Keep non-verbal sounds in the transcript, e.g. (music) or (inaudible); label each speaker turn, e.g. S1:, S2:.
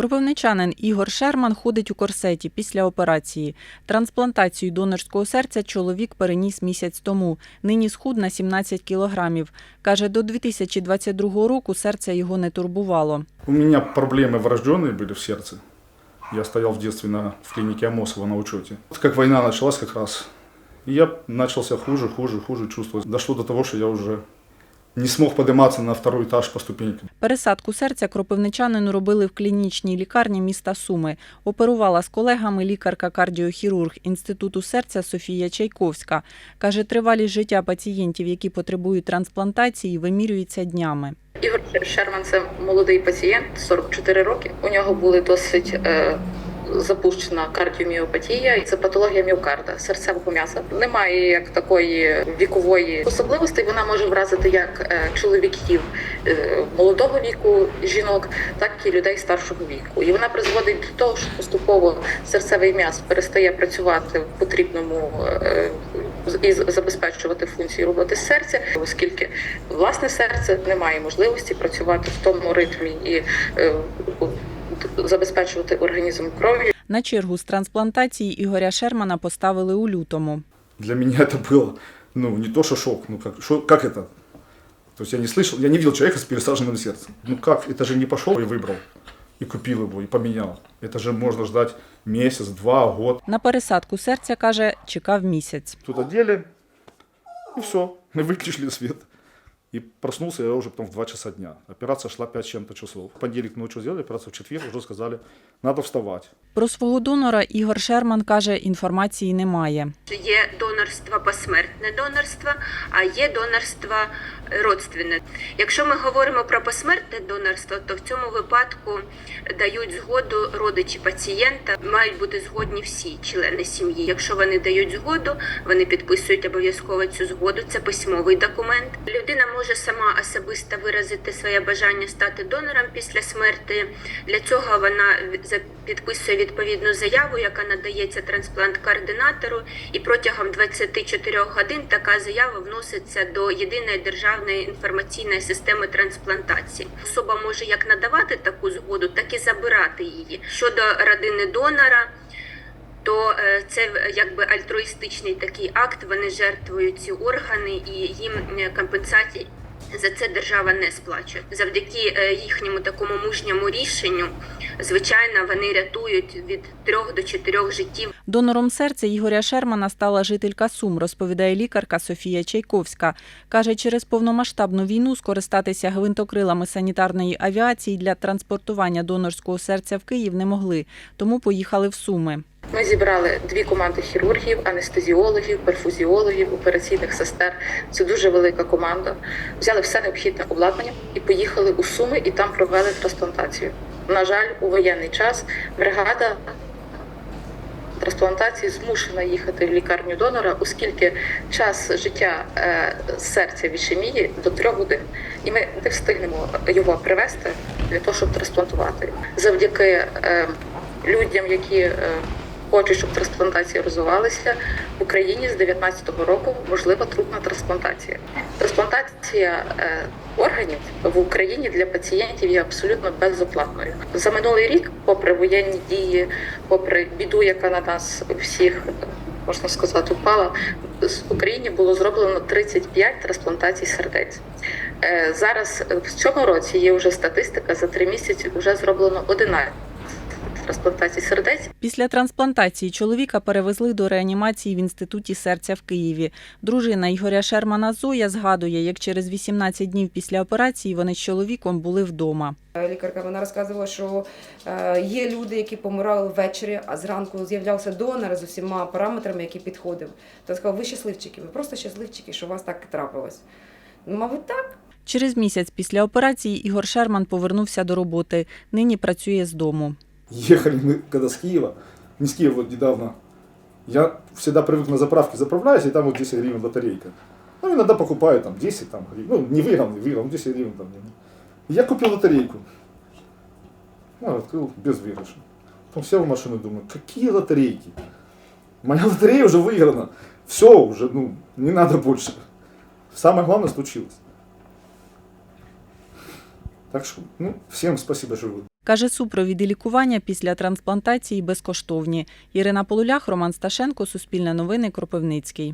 S1: Кропивничанин Ігор Шерман ходить у корсеті після операції. Трансплантацію донорського серця чоловік переніс місяць тому. Нині схуд на 17 кілограмів. Каже, до 2022 року серце його не турбувало.
S2: У меня проблемы врожденные были в сердце. Я стоял в детстве на, в клинике Амосова на учете. Вот Как война началась как раз, и я начался хуже, хуже, хуже чувствовать. Дошло до того, что я уже не смог подниматься на второй этаж по ступенькам.
S1: Пересадку серця кропивничанину робили в клінічній лікарні міста Суми. Оперувала з колегами лікарка-кардіохірург Інституту серця Софія Чайковська. Каже, тривалість життя пацієнтів, які потребують трансплантації, вимірюється днями.
S3: Ігор Шерман це молодий пацієнт, 44 роки. У нього були досить е, запущена кардіоміопатія. і Це патологія міокарда, серцевого м'яса. Немає як такої вікової особливості. Вона може вразити як е, чоловіків е, молодого віку жінок, так і людей старшого віку. І вона призводить до того, що поступово серцевий м'яз перестає працювати в потрібному е, і забезпечувати функції роботи серця, оскільки власне серце не має можливості працювати в тому ритмі і забезпечувати організм кров'ю.
S1: На чергу з трансплантації Ігоря Шермана поставили у лютому.
S2: Для меня это было, ну, не то что шок, ну, как, шо- как это? То есть я не слышал, я не видел человека с пересаженным сердцем. Ну как, это же не пошел и выбрал, и купил его, и поменял. Это же можно ждать месяц, два, год.
S1: На пересадку серця, каже, чекав місяць.
S2: Тут одели, и все, мы выключили свет. И проснулся я уже потом в 2 часа дня. Операция шла 5 с чем-то часов. В понедельник ночью сделали операцию, в четверг уже сказали, надо вставать.
S1: Про свого донора Ігор Шерман каже, інформації немає.
S4: Є донорство посмертне донорство, а є донорство родственне. Якщо ми говоримо про посмертне донорство, то в цьому випадку дають згоду родичі пацієнта. Мають бути згодні всі члени сім'ї. Якщо вони дають згоду, вони підписують обов'язково цю згоду. Це письмовий документ. Людина може сама особисто виразити своє бажання стати донором після смерти. Для цього вона підписує відповідну заяву, яка надається трансплант-координатору, і протягом 24 годин така заява вноситься до єдиної державної інформаційної системи трансплантації. Особа може як надавати таку згоду, так і забирати її. Щодо родини донора. То е, це якби альтруїстичний такий акт. Вони жертвують ці органи і їм е, компенсації за це держава не сплачує. Завдяки е, їхньому такому мужньому рішенню, звичайно, вони рятують від трьох до чотирьох життів.
S1: Донором серця Ігоря Шермана стала жителька Сум, розповідає лікарка Софія Чайковська. Каже, через повномасштабну війну скористатися гвинтокрилами санітарної авіації для транспортування донорського серця в Київ не могли, тому поїхали в Суми.
S3: Ми зібрали дві команди хірургів, анестезіологів, перфузіологів, операційних сестер. Це дуже велика команда. Взяли все необхідне обладнання і поїхали у Суми, і там провели трансплантацію. На жаль, у воєнний час бригада трансплантації змушена їхати в лікарню донора, оскільки час життя е, серця в ішемії до трьох годин, і ми не встигнемо його привезти для того, щоб трансплантувати. Завдяки е, людям, які е, хочуть, щоб трансплантація розвивалася в Україні з 19-го року можлива трупна трансплантація. Трансплантація е, органів в Україні для пацієнтів є абсолютно безоплатною. За минулий рік, попри воєнні дії, попри біду, яка на нас всіх можна сказати, впала, в Україні було зроблено 35 трансплантацій сердець. Е, Зараз в цьому році є вже статистика за три місяці. Вже зроблено 11 трансплантацій сердець.
S1: Після трансплантації чоловіка перевезли до реанімації в інституті серця в Києві. Дружина Ігоря Шермана Зоя згадує, як через 18 днів після операції вони з чоловіком були вдома.
S5: Лікарка вона розказувала, що е, є люди, які помирали ввечері, а зранку з'являвся донор з усіма параметрами, які підходив. То сказав, ви щасливчики, ви просто щасливчики, що у вас так трапилось. Ну, мабуть, так.
S1: Через місяць після операції Ігор Шерман повернувся до роботи. Нині працює з дому.
S2: Ехали мы когда с Киева, не с Киева вот недавно, я всегда привык на заправке заправляюсь, и там вот 10 гривен батарейка. Ну, иногда покупаю там 10 там, гривен, ну, не выиграл, не выиграл, 10 гривен там. Я купил батарейку. Ну, открыл без выигрыша. Потом сел в машину и думаю, какие лотерейки? Моя (laughs) лотерея уже выиграна. Все уже, ну, не надо больше. Самое главное случилось. Так что, ну, всем спасибо, что
S1: Каже, супровіди лікування після трансплантації безкоштовні. Ірина Полулях, Роман Сташенко, Суспільне новини, Кропивницький.